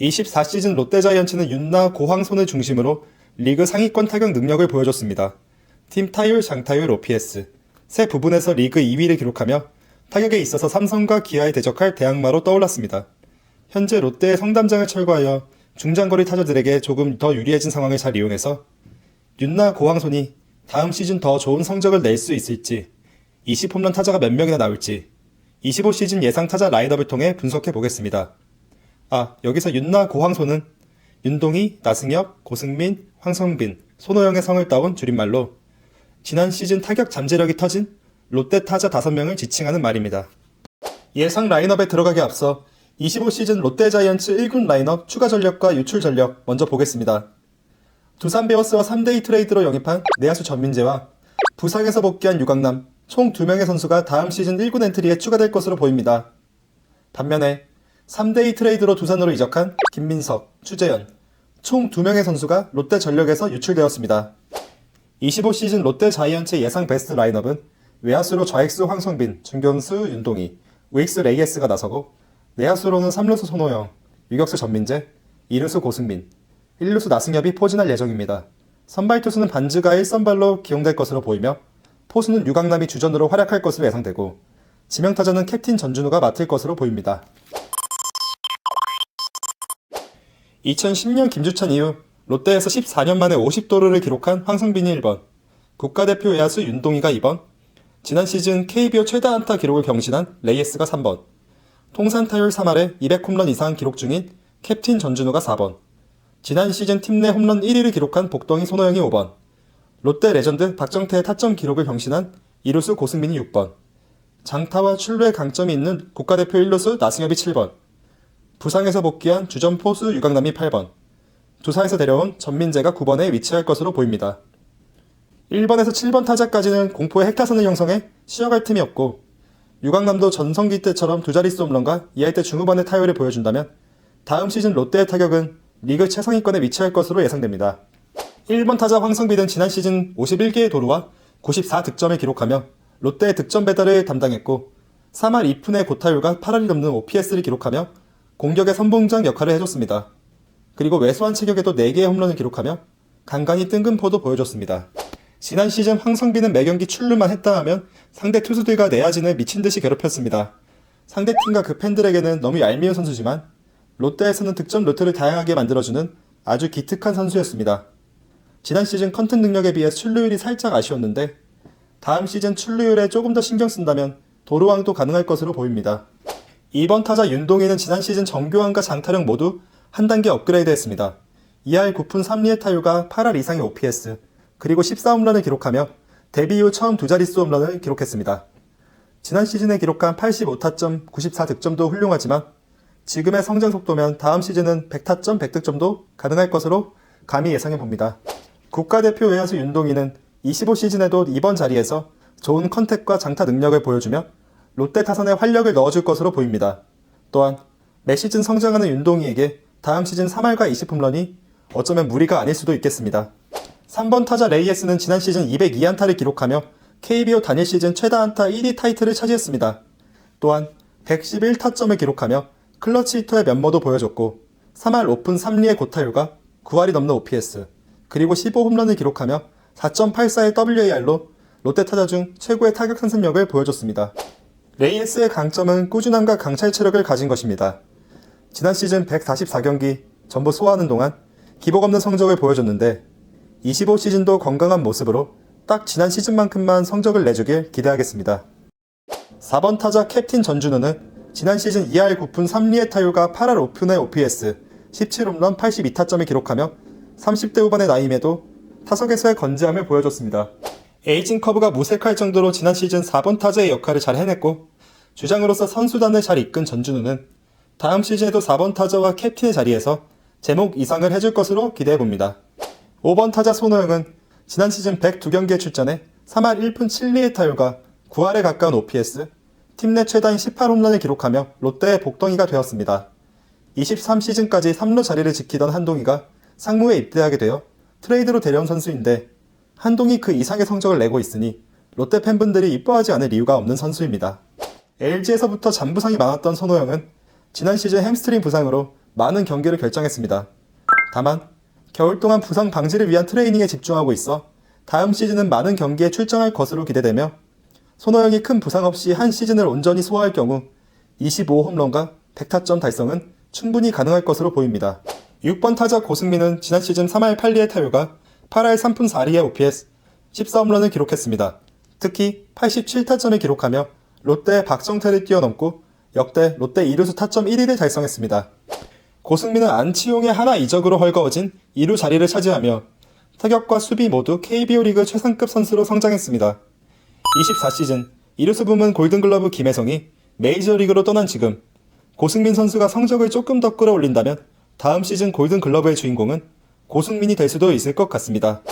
24시즌 롯데자이언츠는 윤나 고황손을 중심으로 리그 상위권 타격 능력을 보여줬습니다. 팀 타율, 장타율, OPS 세 부분에서 리그 2위를 기록하며 타격에 있어서 삼성과 기아에 대적할 대항마로 떠올랐습니다. 현재 롯데의 성담장을 철거하여 중장거리 타자들에게 조금 더 유리해진 상황을 잘 이용해서 윤나 고황손이 다음 시즌 더 좋은 성적을 낼 수 있을지 20홈런 타자가 몇 명이나 나올지 25시즌 예상 타자 라인업을 통해 분석해 보겠습니다. 아, 여기서 윤나 고황소는 윤동희, 나승엽, 고승민, 황성빈, 손호영의 성을 따온 줄임말로 지난 시즌 타격 잠재력이 터진 롯데 타자 5명을 지칭하는 말입니다. 예상 라인업에 들어가기 앞서 25시즌 롯데 자이언츠 1군 라인업 추가 전력과 유출 전력 먼저 보겠습니다. 두산 베어스와 3대2 트레이드로 영입한 내야수 전민재와 부상에서 복귀한 유강남 총 2명의 선수가 다음 시즌 1군 엔트리에 추가될 것으로 보입니다. 반면에 3대2 트레이드로 두산으로 이적한 김민석, 추재현 총 2명의 선수가 롯데 전력에서 유출되었습니다. 25시즌 롯데 자이언츠 예상 베스트 라인업은 외야수로 좌익수 황성빈, 중견수 윤동희, 우익수 레이에스가 나서고 내야수로는 3루수 손호영, 유격수 전민재, 2루수 고승민, 1루수 나승엽이 포진할 예정입니다. 선발 투수는 반즈가 1선발로 기용될 것으로 보이며 포수는 유강남이 주전으로 활약할 것으로 예상되고 지명타자는 캡틴 전준우가 맡을 것으로 보입니다. 2010년 김주찬 이후 롯데에서 14년 만에 50도루를 기록한 황성빈이 1번, 국가대표 외야수 윤동희가 2번, 지난 시즌 KBO 최다 안타 기록을 경신한 레이에스가 3번, 통산 타율 3할에 200홈런 이상 기록 중인 캡틴 전준우가 4번, 지난 시즌 팀 내 홈런 1위를 기록한 복덩이 손호영이 5번, 롯데 레전드 박정태의 타점 기록을 경신한 이루수 고승민이 6번, 장타와 출루의 강점이 있는 국가대표 1루수 나승엽이 7번, 부상에서 복귀한 주전 포수 유강남이 8번, 두산에서 데려온 전민재가 9번에 위치할 것으로 보입니다. 1번에서 7번 타자까지는 공포의 핵타선을 형성해 쉬어갈 틈이 없고 유강남도 전성기 때처럼 두 자릿수 홈런과 2할 때 중후반의 타율을 보여준다면 다음 시즌 롯데의 타격은 리그 최상위권에 위치할 것으로 예상됩니다. 1번 타자 황성빈은 지난 시즌 51개의 도루와 94득점을 기록하며 롯데의 득점 배달을 담당했고 3할 2푼의 고타율과 8할이 넘는 OPS를 기록하며 공격의 선봉장 역할을 해줬습니다. 그리고 외소한 체격에도 4개의 홈런을 기록하며 간간히 뜬금포도 보여줬습니다. 지난 시즌 황성빈은 매경기 출루만 했다 하면 상대 투수들과 내야진을 미친 듯이 괴롭혔습니다. 상대팀과 그 팬들에게는 너무 얄미운 선수지만 롯데에서는 득점 루트를 다양하게 만들어주는 아주 기특한 선수였습니다. 지난 시즌 컨텐 능력에 비해 출루율이 살짝 아쉬웠는데 다음 시즌 출루율에 조금 더 신경 쓴다면 도루왕도 가능할 것으로 보입니다. 2번 타자 윤동희는 지난 시즌 정교환과 장타령 모두 한 단계 업그레이드 했습니다. 2할 9푼 3리의 타율과 8할 이상의 OPS, 그리고 14홈런을 기록하며 데뷔 이후 처음 두 자릿수 홈런을 기록했습니다. 지난 시즌에 기록한 85타점, 94득점도 훌륭하지만 지금의 성장 속도면 다음 시즌은 100타점, 100득점도 가능할 것으로 감히 예상해 봅니다. 국가대표 외야수 윤동희는 25 시즌에도 이번 자리에서 좋은 컨택과 장타 능력을 보여주며 롯데 타선에 활력을 넣어줄 것으로 보입니다. 또한 매 시즌 성장하는 윤동희에게 다음 시즌 3할과 20홈런이 어쩌면 무리가 아닐 수도 있겠습니다. 3번 타자 레이에스는 지난 시즌 202안타를 기록하며 KBO 단일 시즌 최다 안타 1위 타이틀을 차지했습니다. 또한 111타점을 기록하며 클러치 히터의 면모도 보여줬고 3할 오픈 3리의 고타율과 9할이 넘는 OPS 그리고 15홈런을 기록하며 4.84의 WAR로 롯데 타자 중 최고의 타격 상승력을 보여줬습니다. 레이에스의 강점은 꾸준함과 강찰 체력을 가진 것입니다. 지난 시즌 144경기 전부 소화하는 동안 기복 없는 성적을 보여줬는데 25 시즌도 건강한 모습으로 딱 지난 시즌만큼만 성적을 내주길 기대하겠습니다. 4번 타자 캡틴 전준우는 지난 시즌 2할 9푼 3리의 타율과 8할 5푼의 OPS, 17홈런 82타점을 기록하며 30대 후반의 나이임에도 타석에서의 건재함을 보여줬습니다. 에이징 커브가 무색할 정도로 지난 시즌 4번 타자의 역할을 잘 해냈고 주장으로서 선수단을 잘 이끈 전준우는 다음 시즌에도 4번 타자와 캡틴의 자리에서 제목 이상을 해줄 것으로 기대해 봅니다. 5번 타자 손호영은 지난 시즌 102경기에 출전해 3할 1푼 7리의 타율과 9할에 가까운 OPS, 팀 내 최다인 18홈런을 기록하며 롯데의 복덩이가 되었습니다. 23시즌까지 3루 자리를 지키던 한동희가 상무에 입대하게 되어 트레이드로 데려온 선수인데 한동희 그 이상의 성적을 내고 있으니 롯데 팬분들이 이뻐하지 않을 이유가 없는 선수입니다. LG에서부터 잔부상이 많았던 손호영은 지난 시즌 햄스트링 부상으로 많은 경기를 결정했습니다. 다만 겨울 동안 부상 방지를 위한 트레이닝에 집중하고 있어 다음 시즌은 많은 경기에 출전할 것으로 기대되며 손호영이 큰 부상 없이 한 시즌을 온전히 소화할 경우 25홈런과 100타점 달성은 충분히 가능할 것으로 보입니다. 6번 타자 고승민은 지난 시즌 3할 8리의 타율과 8할 3푼 4리의 OPS 14홈런을 기록했습니다. 특히 87타점을 기록하며 롯데 박정태를 뛰어넘고 역대 롯데 이루수 타점 1위를 달성했습니다. 고승민은 안치홍의 하나 이적으로 헐거워진 2루 자리를 차지하며 타격과 수비 모두 KBO 리그 최상급 선수로 성장했습니다. 24시즌 이루수 부문 골든글러브 김혜성이 메이저리그로 떠난 지금 고승민 선수가 성적을 조금 더 끌어올린다면 다음 시즌 골든글러브의 주인공은 고승민이 될 수도 있을 것 같습니다.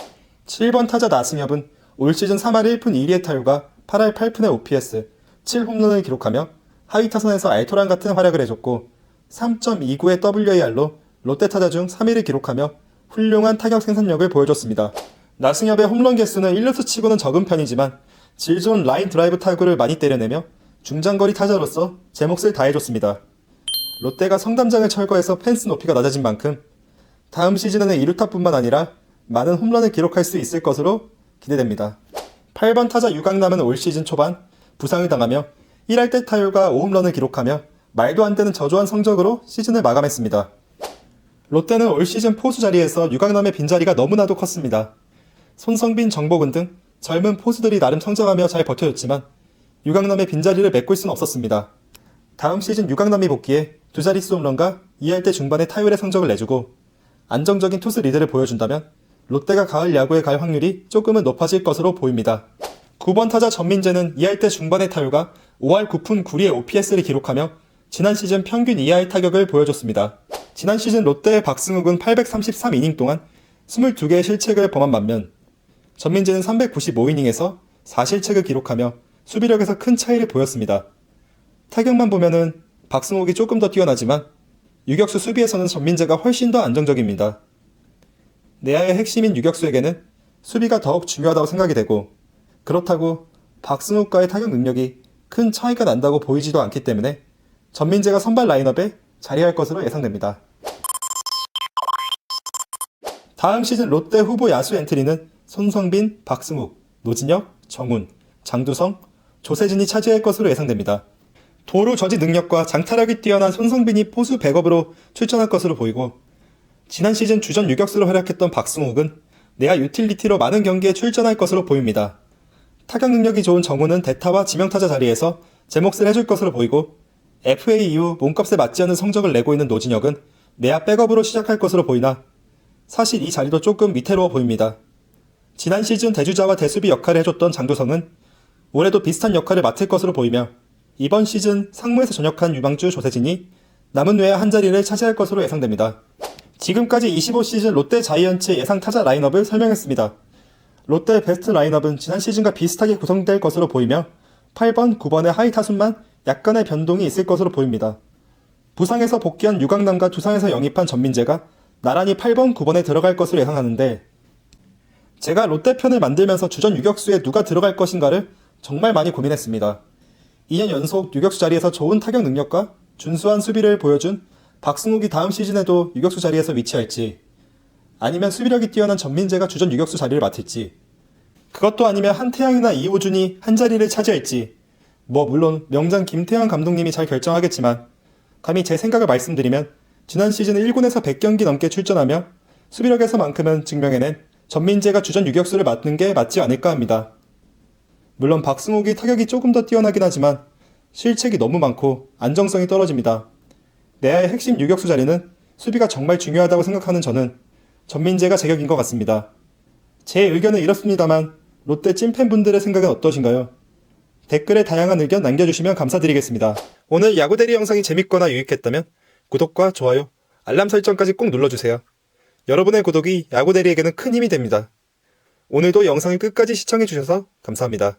7번 타자 나승엽은 올 시즌 3할 1푼 2리의 타율과 8할 8푼의 OPS, 7홈런을 기록하며 하위 타선에서 알토란 같은 활약을 해줬고 3.29의 WAR로 롯데 타자 중 3위를 기록하며 훌륭한 타격 생산력을 보여줬습니다. 나승엽의 홈런 개수는 1루수 치고는 적은 편이지만 질 좋은 라인 드라이브 타구를 많이 때려내며 중장거리 타자로서 제 몫을 다해줬습니다. 롯데가 성담장을 철거해서 펜스 높이가 낮아진 만큼 다음 시즌에는 2루타뿐만 아니라 많은 홈런을 기록할 수 있을 것으로 기대됩니다. 8번 타자 유강남은 올 시즌 초반 부상을 당하며 1할 때 타율과 5홈런을 기록하며 말도 안 되는 저조한 성적으로 시즌을 마감했습니다. 롯데는 올 시즌 포수 자리에서 유강남의 빈자리가 너무나도 컸습니다. 손성빈, 정복은 등 젊은 포수들이 나름 성장하며 잘 버텨줬지만 유강남의 빈자리를 메꿀 수는 없었습니다. 다음 시즌 유강남이 복귀해 두 자릿수 홈런과 2할 때 중반의 타율의 성적을 내주고 안정적인 투수 리드를 보여준다면 롯데가 가을 야구에 갈 확률이 조금은 높아질 것으로 보입니다. 9번 타자 전민재는 2할 때 중반의 타율과 5할 9푼 9리의 OPS를 기록하며 지난 시즌 평균 이하의 타격을 보여줬습니다. 지난 시즌 롯데의 박승욱은 833이닝 동안 22개의 실책을 범한 반면 전민재는 395이닝에서 4실책을 기록하며 수비력에서 큰 차이를 보였습니다. 타격만 보면은 박승욱이 조금 더 뛰어나지만 유격수 수비에서는 전민재가 훨씬 더 안정적입니다. 내야의 핵심인 유격수에게는 수비가 더욱 중요하다고 생각이 되고 그렇다고 박승욱과의 타격 능력이 큰 차이가 난다고 보이지도 않기 때문에 전민재가 선발 라인업에 자리할 것으로 예상됩니다. 다음 시즌 롯데 후보 야수 엔트리는 손성빈, 박승욱, 노진혁, 정훈, 장두성, 조세진이 차지할 것으로 예상됩니다. 도루 저지 능력과 장타력이 뛰어난 손성빈이 포수 백업으로 출전할 것으로 보이고 지난 시즌 주전 유격수로 활약했던 박승욱은 내야 유틸리티로 많은 경기에 출전할 것으로 보입니다. 타격 능력이 좋은 정우는 대타와 지명타자 자리에서 제 몫을 해줄 것으로 보이고 FA 이후 몸값에 맞지 않는 성적을 내고 있는 노진혁은 내야 백업으로 시작할 것으로 보이나 사실 이 자리도 조금 위태로워 보입니다. 지난 시즌 대주자와 대수비 역할을 해줬던 장도성은 올해도 비슷한 역할을 맡을 것으로 보이며 이번 시즌 상무에서 전역한 유망주 조세진이 남은 외야 한 자리를 차지할 것으로 예상됩니다. 지금까지 25시즌 롯데 자이언츠 예상 타자 라인업을 설명했습니다. 롯데 베스트 라인업은 지난 시즌과 비슷하게 구성될 것으로 보이며 8번, 9번의 하이 타순만 약간의 변동이 있을 것으로 보입니다. 부상에서 복귀한 유강남과 두산에서 영입한 전민재가 나란히 8번, 9번에 들어갈 것으로 예상하는데 제가 롯데 편을 만들면서 주전 유격수에 누가 들어갈 것인가를 정말 많이 고민했습니다. 2년 연속 유격수 자리에서 좋은 타격 능력과 준수한 수비를 보여준 박승욱이 다음 시즌에도 유격수 자리에서 위치할지 아니면 수비력이 뛰어난 전민재가 주전 유격수 자리를 맡을지 그것도 아니면 한태양이나 이호준이 한 자리를 차지할지 뭐 물론 명장 김태형 감독님이 잘 결정하겠지만 감히 제 생각을 말씀드리면 지난 시즌 1군에서 100경기 넘게 출전하며 수비력에서만큼은 증명해낸 전민재가 주전 유격수를 맡는 게 맞지 않을까 합니다. 물론 박승욱이 타격이 조금 더 뛰어나긴 하지만 실책이 너무 많고 안정성이 떨어집니다. 내야의 핵심 유격수 자리는 수비가 정말 중요하다고 생각하는 저는 전민재가 제격인 것 같습니다. 제 의견은 이렇습니다만 롯데 찐팬분들의 생각은 어떠신가요? 댓글에 다양한 의견 남겨주시면 감사드리겠습니다. 오늘 야구대리 영상이 재밌거나 유익했다면 구독과 좋아요, 알람 설정까지 꼭 눌러주세요. 여러분의 구독이 야구대리에게는 큰 힘이 됩니다. 오늘도 영상을 끝까지 시청해주셔서 감사합니다.